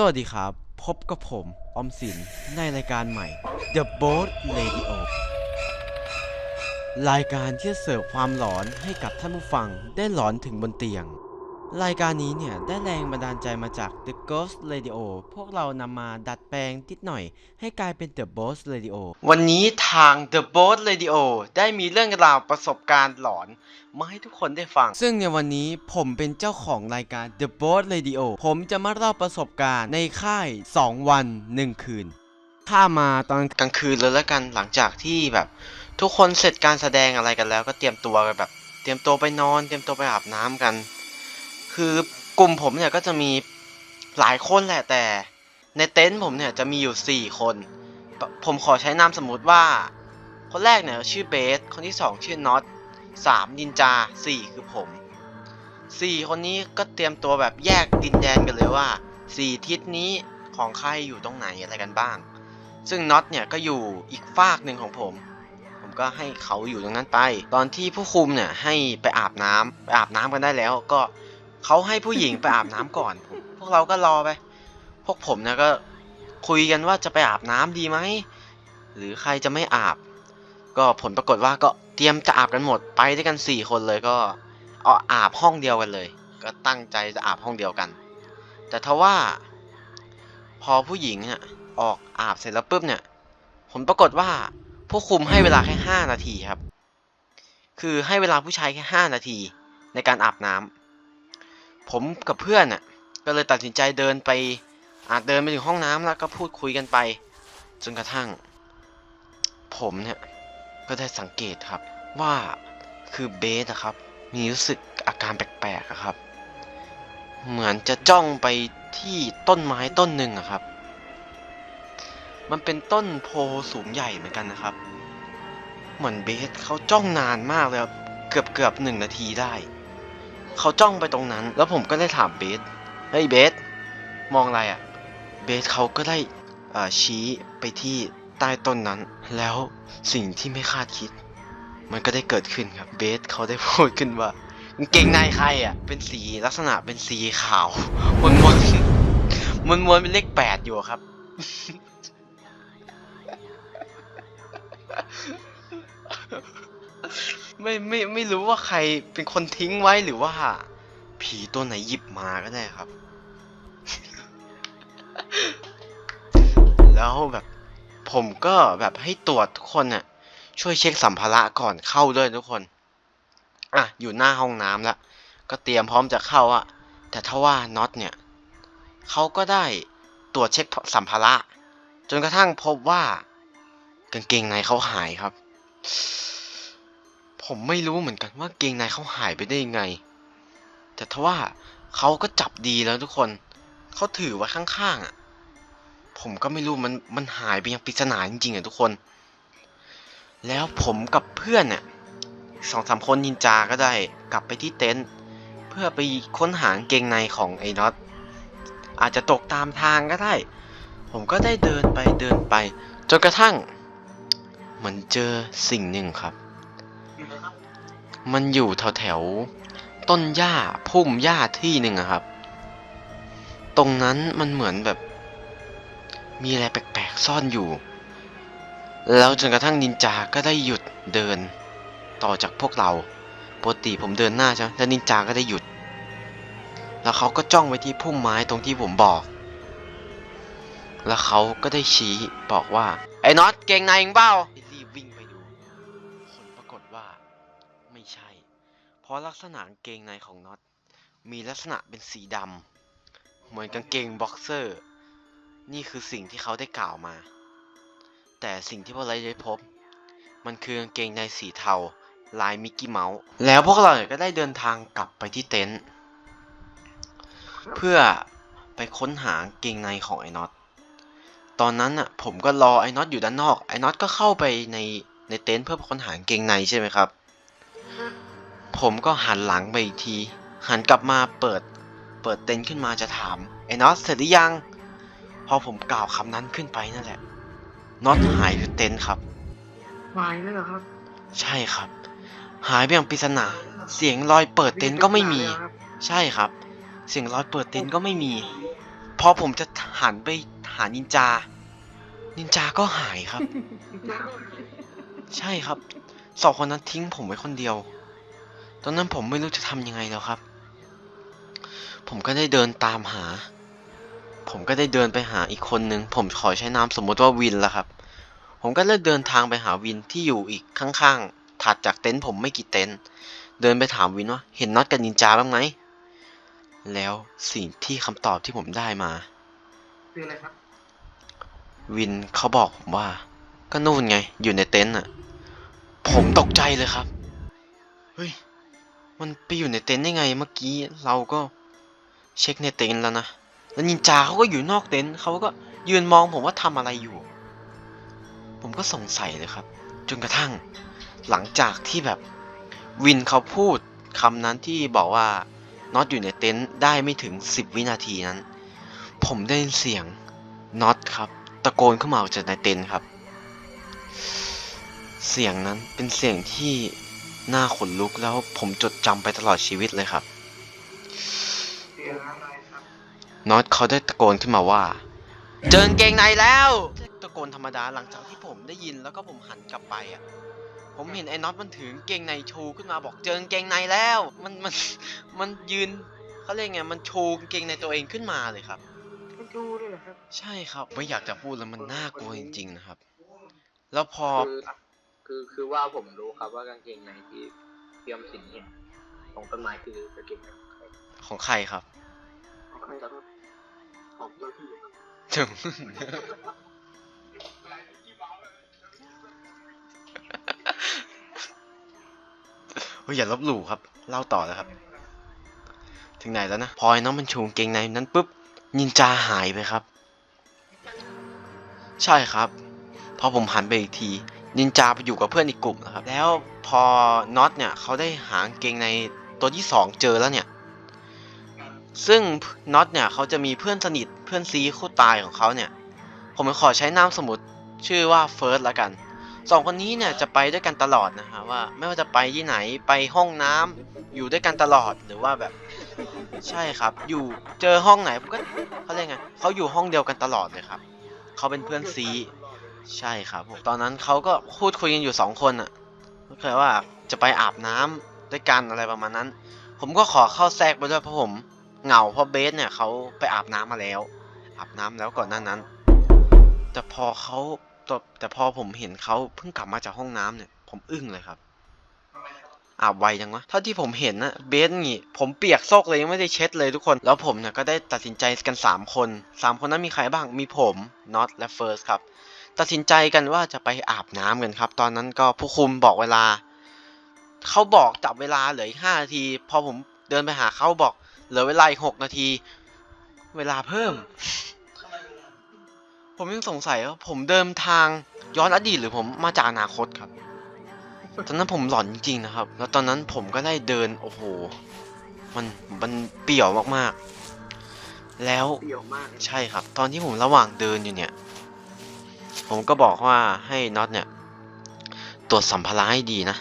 สวัสดีครับ พบกับผม อมสินในรายการใหม่ The Boat Radio รายการที่จะเสิร์ฟความหลอนให้กับท่านผู้ฟังได้หลอนถึงบนเตียง รายการนี้เนี่ย ได้แรงบันดาลใจมาจาก The Ghost Radio พวกเรานำมาดัดแปลงนิดหน่อย ให้กลายเป็น The Ghost Radio วันนี้ทาง The Ghost Radio ได้มีเรื่องราวประสบการณ์หลอน มาให้ทุกคนได้ฟัง ซึ่งในวันนี้ผมเป็นเจ้าของรายการ The Boat Radio ผมจะมาเล่าประสบการณ์ในค่าย 2 วัน 1 คืน ข้ามาตอนกลางคืนเลยแล้วกันหลังจากที่แบบ ทุกคนเสร็จการแสดงอะไรกันแล้วก็เตรียมตัวกันแบบ เตรียมตัวไปนอน เตรียมตัวไปอาบน้ำกัน คือกลุ่มผมเนี่ยก็จะมีหลายคนแหละแต่ ในเต็นท์ผมเนี่ยจะมีอยู่ 4 คน ผมขอใช้นามสมมุติว่า คนแรกเนี่ยชื่อเบส คนที่ 2 ชื่อน็อตสามนินจาสี่คือผมสี่คนนี้ก็เตรียมตัวแบบแยกดินแดนกันเลยว่าสี่ทิศนี้ของใครอยู่ตรงไหนอะไรกันบ้าง ซึ่งน็อตเนี่ยก็อยู่อีกฝากหนึ่งของผม ผมก็ให้เขาอยู่ตรงนั้นไป ตอนที่ผู้คุมเนี่ยให้ไปอาบน้ำไปอาบน้ำกันได้แล้วก็ เขาให้ผู้หญิงไปอาบน้ำก่อนผมพวกเราก็รอไป พวกผมเนี่ยก็คุยกันว่าจะไปอาบน้ำดีไหม หรือใครจะไม่อาบ ก็ผลปรากฏว่าก็เตรียมจะอาบกันหมดไปด้วยกัน4คนเลยก็เอาอาบห้องเดียวกันเลย ก็ตั้งใจจะอาบห้องเดียวกัน แต่ทว่า พอผู้หญิงเนี่ยออกอาบเสร็จแล้วปุ๊บเนี่ยผลปรากฏว่าผู้คุมให้เวลาแค่5นาทีครับ คือให้เวลาผู้ชายแค่5นาทีในการอาบน้ำ ผมกับเพื่อนน่ะ ก็เลยตัดสินใจเดินไปอาจเดินไปถึงห้องน้ำแล้วก็พูดคุยกันไป จนกระทั่ง ผมเนี่ยก็ได้สังเกตครับว่าคือเบสอะครับ มีรู้สึกอาการแปลกๆครับ เหมือนจะจ้องไปที่ต้นไม้ต้นหนึ่งอะครับ มันเป็นต้นโพสูงใหญ่เหมือนกันนะครับ เหมือนเบสเขาจ้องนานมากเลยครับเกือบเกือบหนึ่งนาทีได้ เขาจ้องไปตรงนั้น แล้วผมก็ได้ถามเบสเฮ้ยเบสมองอะไรอะเบสเขาก็ได้ชี้ไปที่ใต้ต้นนั้น แล้วสิ่งที่ไม่คาดคิด มันก็ได้เกิดขึ้นครับเบสเขาได้พูดขึ้นว่ากางเกงในใครอะ เป็นสีลักษณะเป็นสีขาวมวนมวนมวนมวนเป็นเลขแปดอยู่ครับ ไม่ไม่ไม่รู้ว่าใครเป็นคนทิ้งไว้หรือว่า ผีตัวไหนหยิบมาก็ได้ครับ แล้วแบบผมก็แบบให้ตรวจทุกคนน่ะช่วยเช็คสัมภาระก่อนเข้าด้วยทุกคน อะ อยู่หน้าห้องน้ำแล้วก็เตรียมพร้อมจะเข้าอะแต่ถ้าว่าน็อตเนี่ยเขาก็ได้ตรวจเช็คสัมภาระ จนกระทั่งพบว่ากางเกงในเขาหายครับ ผมไม่รู้เหมือนกันว่าเกงในเขาหายไปได้ยังไง แต่ทว่าเขาก็จับดีแล้วทุกคน เขาถือไว้ข้างๆอะ ผมก็ไม่รู้มันมันหายไปอย่างปริศนาจริงๆอะทุกคน แล้วผมกับเพื่อนเนี่ยสองสามคนนินจาก็ได้กลับไปที่เต็นท์เพื่อไปค้นหาเกงในของไอ้น็อตอาจจะตกตามทางก็ได้ ผมก็ได้เดินไปเดินไป จนกระทั่ง มันเจอสิ่งหนึ่งครับ มันอยู่แถวแถวต้นหญ้าพุ่มหญ้าที่หนึ่งอะครับ ตรงนั้นมันเหมือนแบบ มีอะไรแปลกๆซ่อนอยู่ แล้วจนกระทั่งนินจาก็ได้หยุดเดิน ต่อจากพวกเราปกติผมเดินหน้าใช่ไหมแล้วนินจาก็ได้หยุด แล้วเขาก็จ้องไปที่พุ่มไม้ตรงที่ผมบอก แล้วเขาก็ได้ชี้บอกว่าไอ้น็อตเก่งในเองเปล่า ราะลักษณะกางเกงในของน็อตมีลักษณะเป็นสีดำเหมือนกางเกงบ็อกเซอร์ นี่คือสิ่งที่เขาได้กล่าวมา แต่สิ่งที่พวกเราได้พบ มันคือกางเกงในสีเทาลายมิกกี้เมาส์แล้วพวกเราเนี่ยก็ได้เดินทางกลับไปที่เต็นท์เพื่อไปค้นหาเกงในของไอ้น็อต ตอนนั้นอะผมก็รอไอ้น็อตอยู่ด้านนอก ไอ้น็อตก็เข้าไปในในเต็นท์เพื่อค้นหาเกงในใช่ไหมครับ ผมก็หันหลังไปอีกที หันกลับมาเปิด เปิดเต็นท์ขึ้นมาจะถามไอ้น็อตเสร็จหรือยัง พอผมกล่าวคำนั้นขึ้นไปนั่นแหละน็อตหายจากเต็นท์ครับ หายเลยเหรอครับ ใช่ครับ หายไปอย่างปริศนา เสียงรอยเปิดเต็นท์ก็ไม่มี ใช่ครับ เสียงรอยเปิดเต็นท์ก็ไม่มี พอผมจะหันไปหานินจา นินจาก็หายครับ ใช่ครับสองคนนั้นทิ้งผมไว้คนเดียว ตอนนั้นผมไม่รู้จะทำยังไงแล้วครับ ผมก็ได้เดินตามหา ผมก็ได้เดินไปหาอีกคนนึง ผมขอใช้นามสมมติว่าวินละครับ ผมก็เลยเดินทางไปหาวินที่อยู่อีกข้างๆ ถัดจากเต็นท์ผมไม่กี่เต็นท์ เดินไปถามวินว่า เห็นน็อตกับนินจาบ้างไหม แล้วสิ่งที่คำตอบที่ผมได้มา คืออะไรครับ วินเขาบอกผมว่า ก็นู่นไง อยู่ในเต็นท์อะ ผมตกใจเลยครับ เฮ้ย มันไปอยู่ในเต็นท์ได้ไงเมื่อกี้เราก็เช็คในเต็นท์แล้วนะ แล้วนินจาเขาก็อยู่นอกเต็นท์เขาก็ยืนมองผมว่าทำอะไรอยู่ ผมก็สงสัยเลยครับ จนกระทั่งหลังจากที่แบบวินเขาพูดคำนั้นที่บอกว่าน็อตอยู่ในเต็นท์ได้ไม่ถึง 10 วินาทีนั้น ผมได้ยินเสียงน็อตครับ ตะโกนขึ้นมาออกจากในเต็นท์ครับ เสียงนั้นเป็นเสียงที่ น่าขนลุกแล้วผมจดจำไปตลอดชีวิตเลยครับเสียงอะไรครับน็อตเขาได้ตะโกนขึ้นมาว่า เจอกางเกงในแล้วตะโกนธรรมดาหลังจากที่ผมได้ยินแล้วก็ผมหันกลับไปอะผมเห็นไอ้น็อตมันถือกางเกงในชูขึ้นมาบอกเจอกางเกงในแล้ว มันมันมันยืนเขาเรียกไงมันชูกางเกงในตัวเองขึ้นมาเลยครับมันดูด้วยเหรอครับ ใช่ครับไม่อยากจะพูดแล้วมันน่ากลัวจริงๆนะครับ แล้วพอ คือคือคือว่าผมรู้ครับว่ากางเกงในที่เตรียมสินเห็นตรงต้นไม้คือกางเกงในของใครของใครครับของใครครับของเจ้าที่ครับถึงเฮ้ยอย่าลบหลู่ครับ เล่าต่อแล้วครับ ถึงไหนแล้วนะพอไอ้น้องมันชูกางเกงในนั้นปุ๊บนินจาหายไปครับ ใช่ครับ พอผมหันไปอีกที นินจาไปอยู่กับเพื่อนอีกกลุ่มนะครับ แล้วพอน็อตเนี่ยเขาได้หางเกงในตัวที่สองเจอแล้วเนี่ย ซึ่งน็อตเนี่ยเขาจะมีเพื่อนสนิทเพื่อนซีคู่ตายของเขาเนี่ย ผมขอใช้นามสมมติชื่อว่าเฟิร์สละกันสองคนนี้เนี่ยจะไปด้วยกันตลอดนะฮะว่าไม่ว่าจะไปที่ไหนไปห้องน้ำอยู่ด้วยกันตลอดหรือว่าแบบ ใช่ครับ อยู่เจอห้องไหนผมก็เขาเรียกไงเขาอยู่ห้องเดียวกันตลอดเลยครับเขาเป็นเพื่อนซี ใช่ครับผมตอนนั้นเขาก็พูดคุยกันอยู่สองคนอะก็คือว่าจะไปอาบน้ำด้วยกันอะไรประมาณนั้น ผมก็ขอเข้าแทรกไปด้วยเพราะผมเหงาเพราะเบสเนี่ยเขาไปอาบน้ำมาแล้ว อาบน้ำแล้วก่อนหน้านั้น แต่พอเขาแต่พอผมเห็นเขาเพิ่งกลับมาจากห้องน้ำเนี่ย ผมอึ้งเลยครับอาบไวจังวะ เท่าที่ผมเห็นนะเบสนี่ผมเปียกโซกเลยยังไม่ได้เช็ดเลยทุกคน แล้วผมเนี่ยก็ได้ตัดสินใจกัน 3 คนสามคนนั้นมีใครบ้าง มีผมน็อตและเฟิร์สครับ ตัดสินใจกันว่าจะไปอาบน้ำกันครับ ตอนนั้นก็ผู้คุมบอกเวลา เขาบอกจับเวลาเหลืออีกห้านาที พอผมเดินไปหาเขาบอก เหลือเวลาอีกหกนาที เวลาเพิ่ม ผมยังสงสัยว่าผมเดินทางย้อนอดีตหรือผมมาจากอนาคตครับ ตอนนั้นผมหลอนจริงๆนะครับ แล้วตอนนั้นผมก็ได้เดินโอ้โห มันมันเปี่ยวมากๆ แล้วเปรี้ยวมากเลยใช่ครับ ตอนที่ผมระหว่างเดินอยู่เนี่ย ผมก็บอกว่าให้น็อตเนี่ย ตรวจสัมภาระให้ดีนะ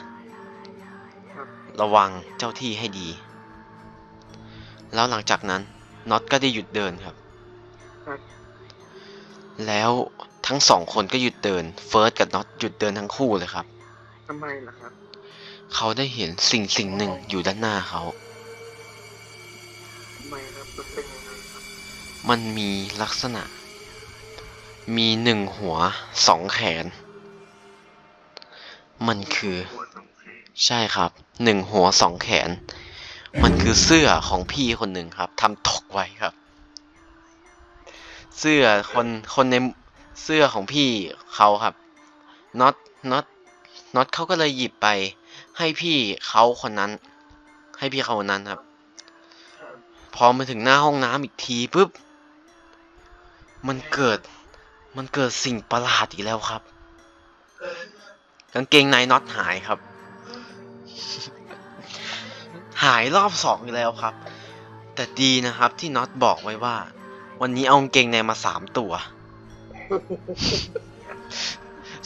ครับระวังเจ้าที่ให้ดี แล้วหลังจากนั้นน็อตก็ได้หยุดเดินครับครับ แล้วทั้งสองคนก็หยุดเดิน เฟิร์สกับน็อตหยุดเดินทั้งคู่เลยครับทำไมล่ะครับ เขาได้เห็นสิ่งสิ่งหนึ่งอยู่ด้านหน้าเขาทำไมครับมันเป็นยังไงครับ มันมีลักษณะ มีหนึ่งหัวสองแขน มันคือ ใช่ครับหนึ่งหัวสองแขน มันคือเสื้อของพี่คนหนึ่งครับทำตกไว้ครับ เสื้อคนคนในเสื้อของพี่เขาครับน็อตน็อตน็อตเขาก็เลยหยิบไป ให้พี่เขาคนนั้น ให้พี่เขาคนนั้นครับ พอมาถึงหน้าห้องน้ำอีกทีปุ๊บมันเกิด มันเกิดสิ่งประหลาดอีกแล้วครับ กางเกงในน็อตหายครับ หายรอบสองอีกแล้วครับ แต่ดีนะครับที่น็อตบอกไว้ว่า วันนี้เอากางเกงในมาสามตัว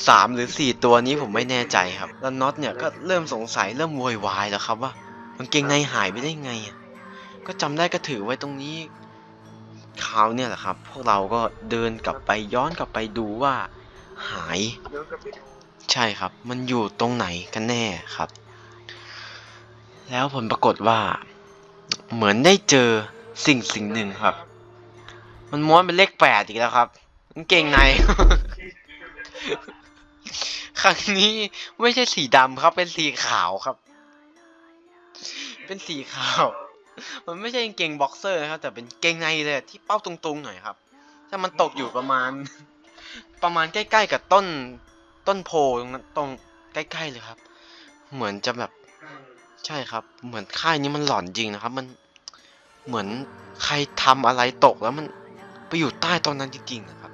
สามหรือสี่ตัวนี้ผมไม่แน่ใจครับ แล้วน็อตเนี่ยก็เริ่มสงสัยเริ่มโวยวายแล้วครับว่ากางเกงในหายไปได้ไงก็จำได้ก็ถือไว้ตรงนี้ คราวเนี่ยแหละครับ พวกเราก็เดินกลับไปย้อนกลับไปดูว่า หาย เดี๋ยวกลับไปดูใช่ครับ มันอยู่ตรงไหนกันแน่ครับ แล้วผลปรากฏว่า เหมือนได้เจอสิ่งสิ่งหนึ่งครับ มันม้วนเป็นเลขแปดอีกแล้วครับกางเกงใน ครั้งนี้ไม่ใช่สีดำครับ เป็นสีขาวครับ เป็นสีขาว มันไม่ใช่กางเกงบ็อกเซอร์นะครับแต่เป็นเกงในเลยที่เป้าตรงๆหน่อยครับ ถ้ามันตกอยู่ประมาณ ประมาณใกล้ๆกับต้นต้นโพตรงนั้นตรงใกล้ๆเลยครับ เหมือนจะแบบใช่ครับ เหมือนค่ายนี้มันหลอนจริงนะครับ มันเหมือนใครทำอะไรตกแล้วมันไปอยู่ใต้ต้นนั้นจริงๆนะครับ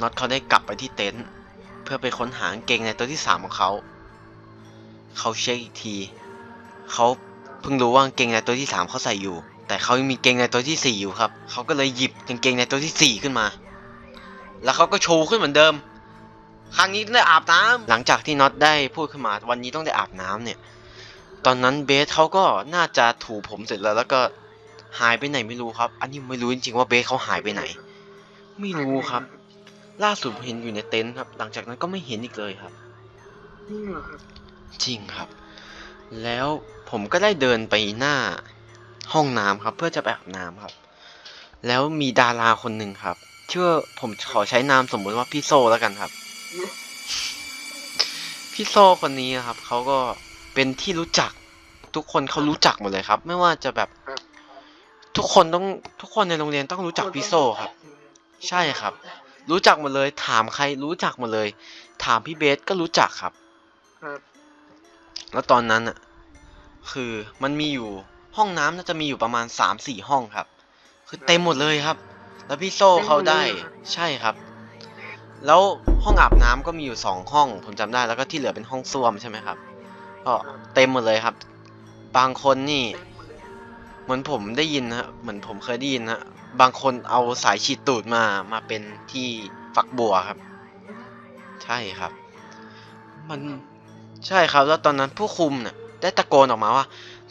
น็อตเขาได้กลับไปที่เต็นท์เพื่อไปค้นหากางเกงในตัวที่สามของเขา เขาเช็คอีกที เขา เพิ่งรู้ว่ากางเกงในตัวที่สามเขาใส่อยู่ แต่เขายังมีเกงในตัวที่สี่อยู่ครับเขาก็เลยหยิบกางเกงในตัวที่สี่ขึ้นมา แล้วเขาก็โชว์ขึ้นเหมือนเดิม ครั้งนี้ได้อาบน้ำหลังจากที่น็อตได้พูดขึ้นมา วันนี้ต้องได้อาบน้ำเนี่ย ตอนนั้นเบสเขาก็น่าจะถูผมเสร็จแล้ว แล้วก็หายไปไหนไม่รู้ครับ อันนี้ไม่รู้จริงๆว่าเบสเขาหายไปไหน ไม่รู้ครับ ล่าสุดเห็นอยู่ในเต็นท์ครับ หลังจากนั้นก็ไม่เห็นอีกเลยครับนี่เหรอครับ จริงครับ แล้ว ผมก็ได้เดินไปหน้าห้องน้ำครับ เพื่อจะไปอาบน้ำครับ แล้วมีดาราคนหนึ่งครับเชื่อผมขอใช้นามสมมติว่าพี่โซแล้วกันครับ พี่โซคนนี้ครับเขาก็เป็นที่รู้จัก ทุกคนเขารู้จักหมดเลยครับ ไม่ว่าจะแบบทุกคนต้องทุกคนในโรงเรียนต้องรู้จักพี่โซครับ ใช่ครับ รู้จักหมดเลย ถามใครรู้จักหมดเลย ถามพี่เบสก็รู้จักครับครับแล้วตอนนั้นอะ คือมันมีอยู่ห้องน้ำน่าจะมีอยู่ประมาณสามสี่ห้องครับ คือเต็มหมดเลยครับ แล้วพี่โซ่เขาได้ใช่ครับ แล้วห้องอาบน้ำก็มีอยู่สองห้อง ผมจำได้แล้วก็ที่เหลือเป็นห้องส้วมใช่ไหมครับก็เต็มหมดเลยครับ บางคนนี่ เหมือนผมได้ยินนะเหมือนผมเคยได้ยินนะบางคนเอาสายฉีดตูดมามาเป็นที่ฝักบัวครับ ใช่ครับ มันใช่ครับแล้วตอนนั้นผู้คุมเนี่ย ได้ตะโกนออกมาว่า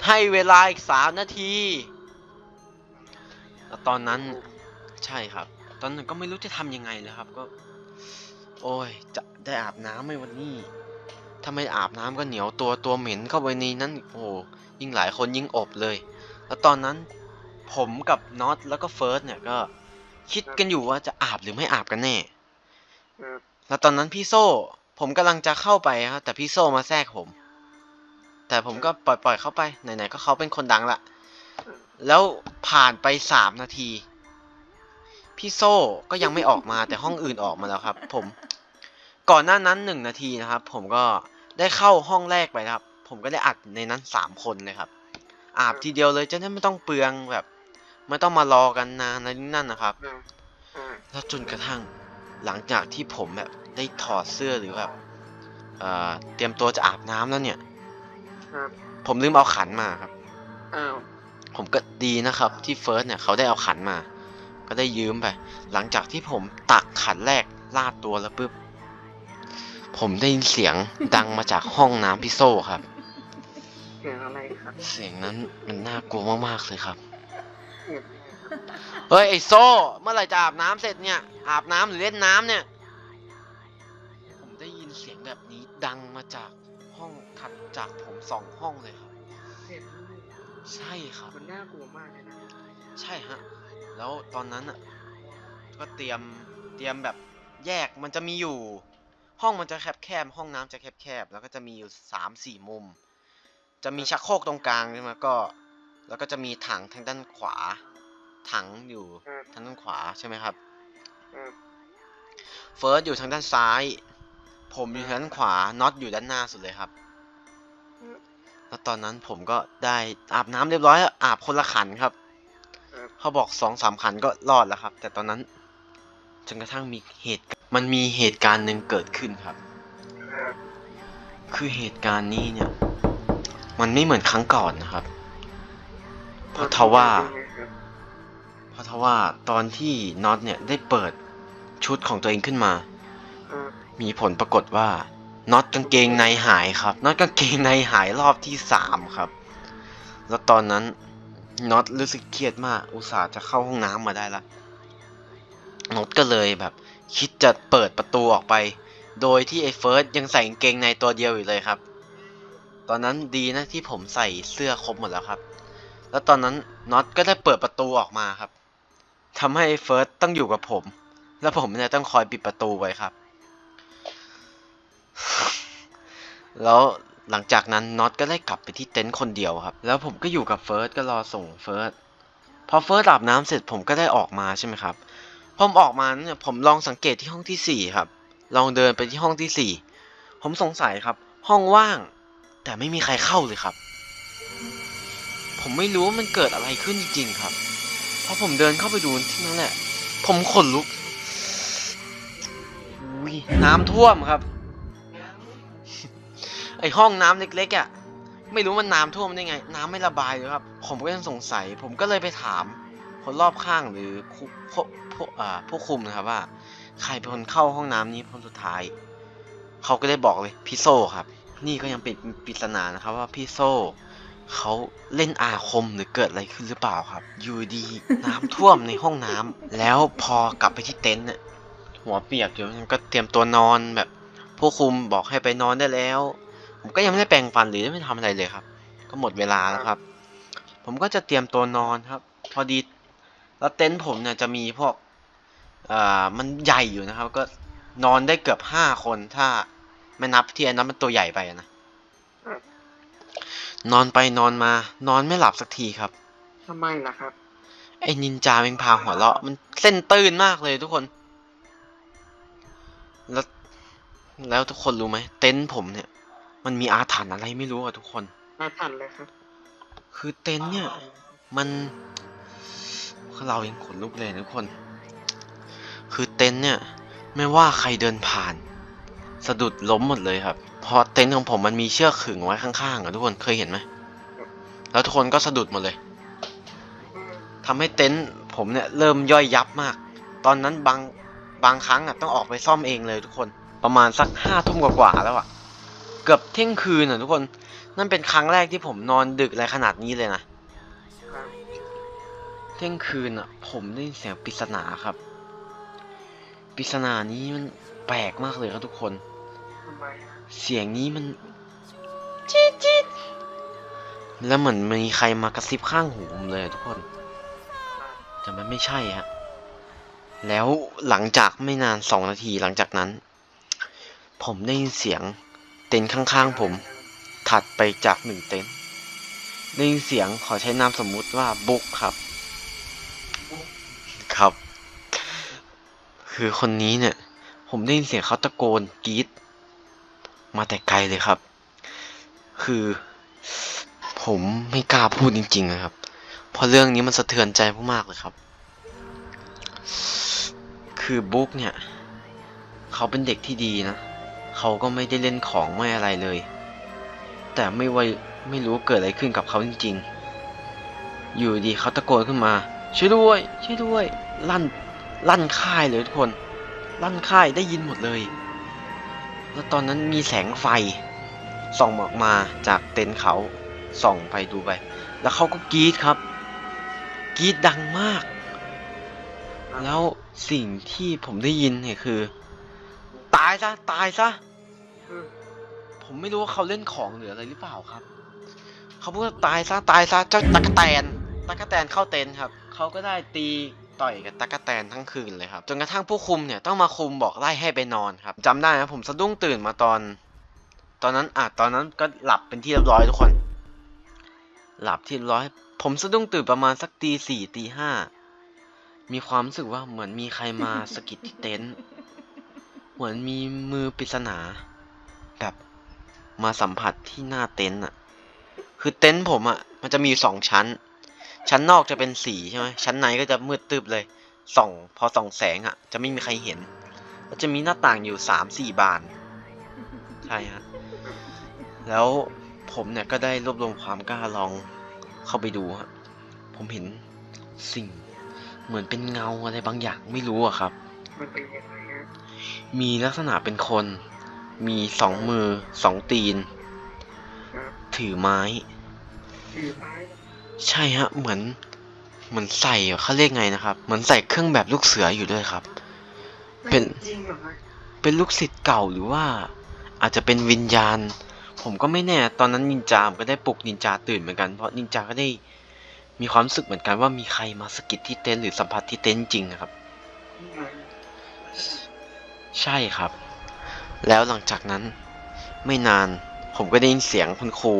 ให้เวลาอีกสามนาทีแล้วตอนนั้นใช่ครับ ตอนนั้นก็ไม่รู้จะทำยังไงเลยครับก็ โอ้ยจะได้อาบน้ำไหมวันนี้ถ้าไม่อาบน้ำก็เหนียวตัวตัวเหม็นเข้าไปในนั้นโอ้โหยิ่งหลายคนยิ่งอบเลย แล้วตอนนั้นผมกับน็อตแล้วก็เฟิร์สเนี่ยก็คิดกันอยู่ว่าจะอาบหรือไม่อาบกันแน่ครับแล้วตอนนั้นพี่โซ่ ผมกำลังจะเข้าไปครับแต่พี่โซ่มาแทรกผม แต่ผมก็ปล่อยปล่อยเข้าไปไหนๆก็เขาเป็นคนดังละแล้วผ่านไปสามนาที พี่โซ่ก็ยังไม่ออกมาแต่ห้องอื่นออกมาแล้วครับ ผมก่อนหน้านั้นหนึ่งนาทีนะครับ ผมก็ได้เข้าห้องแรกไปครับ ผมก็ได้อัดในนั้นสามคนเลยครับ อาบทีเดียวเลยจะได้ไม่ต้องเปลืองแบบไม่ต้องมารอกันนานอะไรนั่นนะครับแล้วจนกระทั่งหลังจากที่ผมแบบได้ถอดเสื้อหรือแบบเเตรียมตัวจะอาบน้ำแล้วเนี่ย ครับผมลืมเอาขันมาครับ อ้าวผมก็ดีนะครับ ที่เฟิร์สเนี่ยเขาได้เอาขันมา ก็ได้ยืมไป หลังจากที่ผมตักขันแรกลาดตัวแล้วปุ๊บ ผมได้ยินเสียงดังมาจากห้องน้ำพี่โซ่ครับ เสียงอะไรครับเสียงนั้นมันน่ากลัวมากๆเลยครับ เสียงเฮ้ยไอโซ่ เมื่อไหร่จะอาบน้ำเสร็จเนี่ย อาบน้ำหรือเล่นน้ำเนี่ย จากผมสองห้องเลยครับเสียงใช่ครับ มันน่ากลัวมากเลยนะใช่ฮะ แล้วตอนนั้นอะ ก็เตรียม เตรียมแบบแยก มันจะมีอยู่ ห้องมันจะแคบแคบๆห้องน้ำจะแคบแคบๆแล้วก็จะมีอยู่สามสี่มุม จะมีชักโครกตรงกลางใช่ไหมก็ แล้วก็จะมีถังทางด้านขวา ถังอยู่ครับทางด้านขวาใช่ไหมครับครับเฟิร์สอยู่ทางด้านซ้าย ผมอยู่ทางด้านขวา น็อตอยู่ด้านหน้าสุดเลยครับ แล้วตอนนั้นผมก็ได้อาบน้ำเรียบร้อยแล้วอาบคนละขันครับครับเขาบอกสองสามขันก็รอดแล้วครับ แต่ตอนนั้นจนกระทั่งมีเหตุมันมีเหตุการณ์หนึ่งเกิดขึ้นครับครับ คือเหตุการณ์นี้เนี่ย มันไม่เหมือนครั้งก่อนนะครับ เพราะทว่าเพราะทว่าตอนที่น็อตเนี่ยได้เปิดชุดของตัวเองขึ้นมาครับมีผลปรากฏว่า น็อตกางเกงในหายครับน็อตกางเกงในหายรอบที่สามครับ แล้วตอนนั้นน็อตรู้สึกเครียดมาก อุตส่าห์จะเข้าห้องน้ำมาได้ละน็อตก็เลยแบบ คิดจะเปิดประตูออกไป โดยที่ไอ้เฟิร์สยังใส่กางเกงในตัวเดียวอยู่เลยครับ ตอนนั้นดีนะที่ผมใส่เสื้อครบหมดแล้วครับ แล้วตอนนั้นน็อตก็ได้เปิดประตูออกมาครับทำให้เฟิร์สต้องอยู่กับผม แล้วผมเนี่ยต้องคอยปิดประตูไว้ครับ แล้วหลังจากนั้นน็อตก็ได้กลับไปที่เต็นท์คนเดียวครับ แล้วผมก็อยู่กับเฟิร์สก็รอส่งเฟิร์สพอเฟิร์สอาบน้ำเสร็จผมก็ได้ออกมาใช่ไหมครับพอผมออกมาเนี่ยผมลองสังเกตที่ห้องที่สี่ครับ ลองเดินไปที่ห้องที่สี่ผมสงสัยครับ ห้องว่าง แต่ไม่มีใครเข้าเลยครับ ผมไม่รู้ว่ามันเกิดอะไรขึ้นจริงๆครับพอผมเดินเข้าไปดูที่นั่นแหละ ผมขนลุกน้ำท่วมครับ อห้องน้ำเล็กๆอะไม่รู้มันน้ำท่วมได้ไง น้ำไม่ระบายเลยครับ ผมก็ยังสงสัย ผมก็เลยไปถาม คนรอบข้างหรือคุพวกพวกอ่าผู้คุมนะครับว่า ใครเป็นคนเข้าห้องน้ำนี้คนสุดท้าย เขาก็ได้บอกเลยพี่โซครับ นี่ก็ยังเป็นปริศนานะครับ ว่าพี่โซเขาเล่นอาคมหรือเกิดอะไรขึ้นหรือเปล่าครับ อยู่ดีน้ำท่วมในห้องน้ำแล้วพอกลับไปที่เต็นท์เนี่ยหัวเปียกอยู่ก็เตรียมตัวนอนแบบ ผู้คุมบอกให้ไปนอนได้แล้ว ผมก็ยังไม่ได้แปรงฟันหรือไม่ทำอะไรเลยครับ ก็หมดเวลาแล้วครับ ผมก็จะเตรียมตัวนอนครับ พอดีแล้วเต็นท์ผมเนี่ยจะมีพวกเอ่อมันใหญ่อยู่นะครับ ก็นอนได้เกือบห้าคนถ้าไม่นับที่อันนั้นมันตัวใหญ่ไปอะนะนอนไปนอนมา นอนไม่หลับสักทีครับทำไมล่ะครับ ไอ้นินจาแมงพาหัวเราะมันเส้นตื้นมากเลยทุกคน แล้ว แล้วทุกคนรู้ไหมเต็นท์ผมเนี่ย มันมีอาถรรพ์อะไรไม่รู้อะทุกคนมาทันเลยครับ คือเต็นท์เนี่ย มันเรายังขนลุกเลยนะทุกคน คือเต็นท์เนี่ย ไม่ว่าใครเดินผ่าน สะดุดล้มหมดเลยครับ เพราะเต็นท์ของผมมันมีเชือกขึงไว้ข้างๆอะทุกคนเคยเห็นไหมแล้วทุกคนก็สะดุดหมดเลยทำให้เต็นท์ผมเนี่ยเริ่มย่อยยับมาก ตอนนั้นบางบางครั้งอะต้องออกไปซ่อมเองเลยทุกคน ประมาณสักห้าทุ่มกว่าๆแล้วอะ เกือบเที่ยงคืนอะทุกคน นั่นเป็นครั้งแรกที่ผมนอนดึกอะไรขนาดนี้เลยนะ เที่ยงคืนอะ ผมได้ยินเสียงปริศนาครับ ปริศนานี้มันแปลกมากเลยครับทุกคน เสียงนี้มันจี๊ดจี๊ดแล้วเหมือนมีใครมากระซิบข้างหูผมเลยทุกคน แต่มันไม่ใช่ฮะ แล้วหลังจากไม่นานสองนาทีหลังจากนั้น ผมได้ยินเสียง ต็นท์ข้างๆผม ถัดไปจากหนึ่งเต็นท์ได้ยินเสียงขอใช้นามสมมุติว่าบุ๊กครับ ครับ คือคนนี้เนี่ย ผมได้ยินเสียงเขาตะโกนกรี๊ดมาแต่ไกลเลยครับ คือ ผมไม่กล้าพูดจริงๆนะครับ เพราะเรื่องนี้มันสะเทือนใจมากเลยครับ คือบุ๊กเนี่ย เขาเป็นเด็กที่ดีนะ เขาก็ไม่ได้เล่นของไม่อะไรเลย แต่ไม่ไวไม่รู้เกิดอะไรขึ้นกับเขาจริง ๆ อยู่ดีเขาตะโกนขึ้นมา ช่วยด้วยช่วยด้วย ลั่นลั่นค่ายเลยทุกคน ลั่นค่ายได้ยินหมดเลย แล้วตอนนั้นมีแสงไฟส่องออกมาจากเต็นท์เขาส่องไปดูไป แล้วเขาก็กรีดครับกรีดดังมาก แล้วสิ่งที่ผมได้ยินเนี่ยคือ ตายซะตายซะอืมผมไม่รู้ว่าเขาเล่นของหรืออะไรหรือเปล่าครับ เขาพูดว่าตายซะตายซะเจ้าตะกะแตนตะกะแตนเข้าเต็นท์ครับ เขาก็ได้ตีต่อยกับตะกะแตนทั้งคืนเลยครับจนกระทั่งผู้คุมเนี่ยต้องมาคุมบอกไล่ให้ไปนอนครับจำได้นะผมสะดุ้งตื่นมาตอน ตอนนั้นอะตอนนั้นก็หลับเป็นที่เรียบร้อยทุกคน หลับที่เรียบร้อย ผมสะดุ้งตื่นประมาณสักตีสี่ตีห้ามีความรู้สึกว่าเหมือนมีใครมาสะกิดที่เต็นท์ เหมือนมีมือปริศนา แบบมาสัมผัสที่หน้าเต็นท์อะ คือเต็นท์ผมอะ มันจะมีสองชั้น ชั้นนอกจะเป็นสีใช่ไหมชั้นในก็จะมืดตึบเลย ส่อง พอส่องแสงอะ จะไม่มีใครเห็นแล้วจะมีหน้าต่างอยู่สามสี่บาน ใช่ฮะ แล้วผมเนี่ยก็ได้รวบรวมความกล้าลองเข้าไปดูฮะ ผมเห็นสิ่งเหมือนเป็นเงาอะไรบางอย่างไม่รู้อะครับ มันเป็นยังไง มีลักษณะเป็นคน มีสองมือสองตีน ถือไม้ ใช่ฮะ เหมือน เหมือนใส่เขาเรียกไงนะครับ เหมือนใส่เครื่องแบบลูกเสืออยู่ด้วยครับ เป็น เป็นลูกศิษย์เก่าหรือว่า อาจจะเป็นวิญญาณ ผมก็ไม่แน่ ตอนนั้นนินจาผมก็ได้ปลุกนินจาตื่นเหมือนกัน เพราะนินจาก็ได้มีความรู้สึกเหมือนกันว่ามีใครมาสะกิดที่เต็นท์หรือสัมผัสที่เต็นท์จริงนะครับ ใช่ครับ แล้วหลังจากนั้นไม่นานผมก็ได้ยินเสียงคุณครู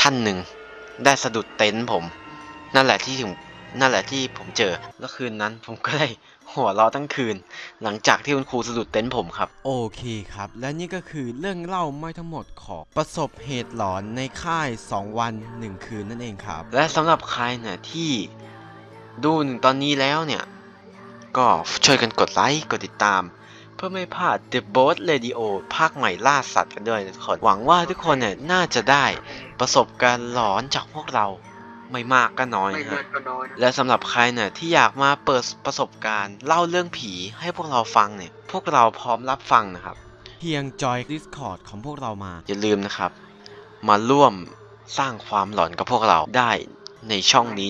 ท่านหนึ่ง ได้สะดุดเต็นท์ผม นั่นแหละที่ผมนั่นแหละที่ผมเจอแล้วคืนนั้นผมก็ได้หัวเราะทั้งคืน หลังจากที่คุณครูสะดุดเต็นท์ผมครับ โอเคครับ และนี่ก็คือเรื่องเล่าไม่ทั้งหมดของประสบเหตุหลอนในค่าย 2 วัน 1 คืนนั่นเองครับ และสำหรับใครเนี่ยที่ดูถึงตอนนี้แล้วเนี่ย ก็ช่วยกันกดไลค์กดติดตามเพื่อไม่พลาด The Boat Radio ภาคใหม่ล่าสัตว์กันด้วยนะทุกคน หวังว่าทุกคนเนี่ยน่าจะได้ประสบการณ์หลอนจากพวกเราไม่มากก็น้อยไม่นะเกิฮะนก็น้อยและสำหรับใครเนี่ยที่อยากมาเปิดประสบการณ์เล่าเรื่องผีให้พวกเราฟังเนี่ย พวกเราพร้อมรับฟังนะครับ เพียงจอย Discord ของพวกเรามา อย่าลืมนะครับ มาร่วมสร้างความหลอนกับพวกเราได้ในช่องนี้